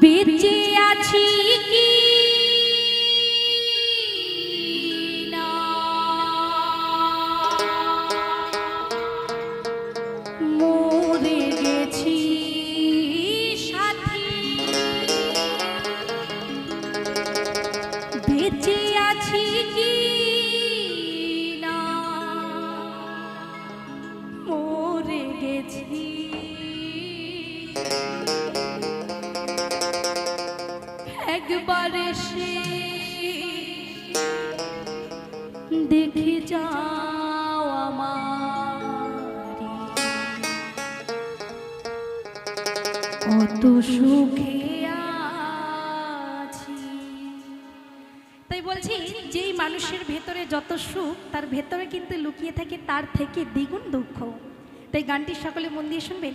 বেঁচে আছি কি? একবার এসে দেখে যাও আমারি। কত সুখে তাই বলছি, যেই মানুষের ভেতরে যত সুখ, তার ভেতরে কিন্তু লুকিয়ে থাকে, তার থেকে দ্বিগুণ দুঃখ। তাই গানটি সকলে মন দিয়ে শুনবেন।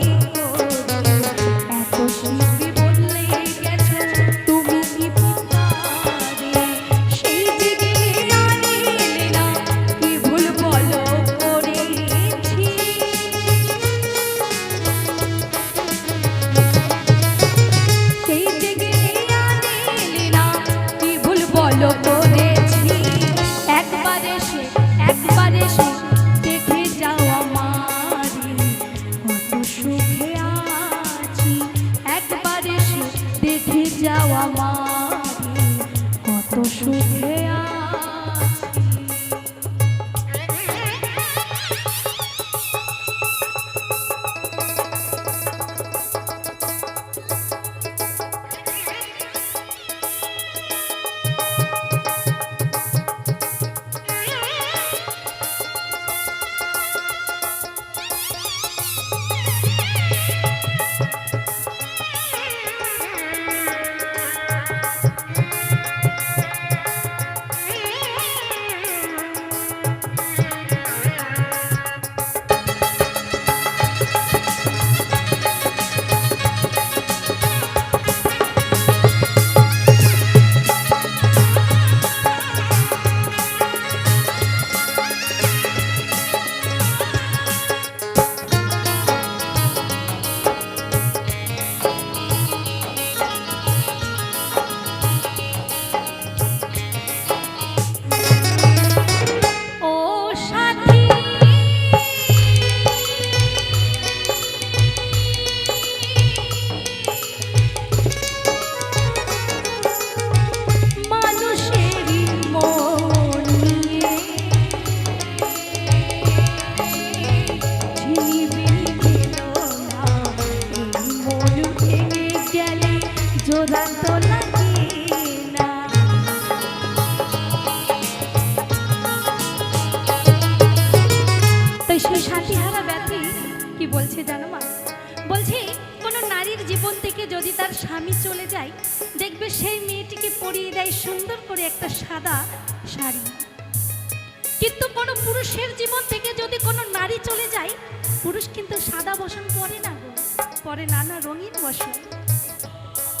নানা রঙিন বসন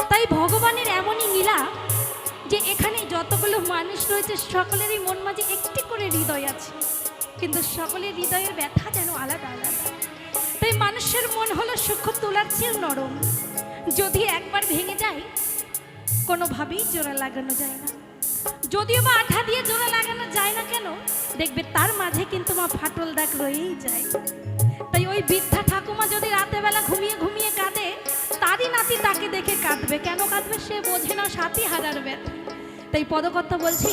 তাই ভগবানের এমনই নীলা যে এখানে যতগুলো মানুষ রয়েছে, সকলেরই মন মাঝে একটি করে হৃদয় আছে। কিন্তু সকলের হৃদয়ের ব্যথা যেন আলাদা আলাদা। তাই মানুষের মন হলো সূক্ষ্ম তোলার চেয়েও নরম। যদি একবার ভেঙে যায়, কোনোভাবেই জোড়া লাগানো যায় না। যদিও বা আঠা দিয়ে জোড়া লাগানো যায় না কেন, দেখবে তার মাঝে কিন্তু মা ফাটল দাগ রয়েই যায়। তাই ওই বৃদ্ধা ঠাকুমা যদি রাতের বেলা ঘুমিয়ে ঘুমিয়ে কাঁদে তারই নাতি তাকে দেখে কাঁদবে। কেন কাঁদবে সে বোঝে না সাথী হারার ব্যথা তাই পদকর্তা বলছি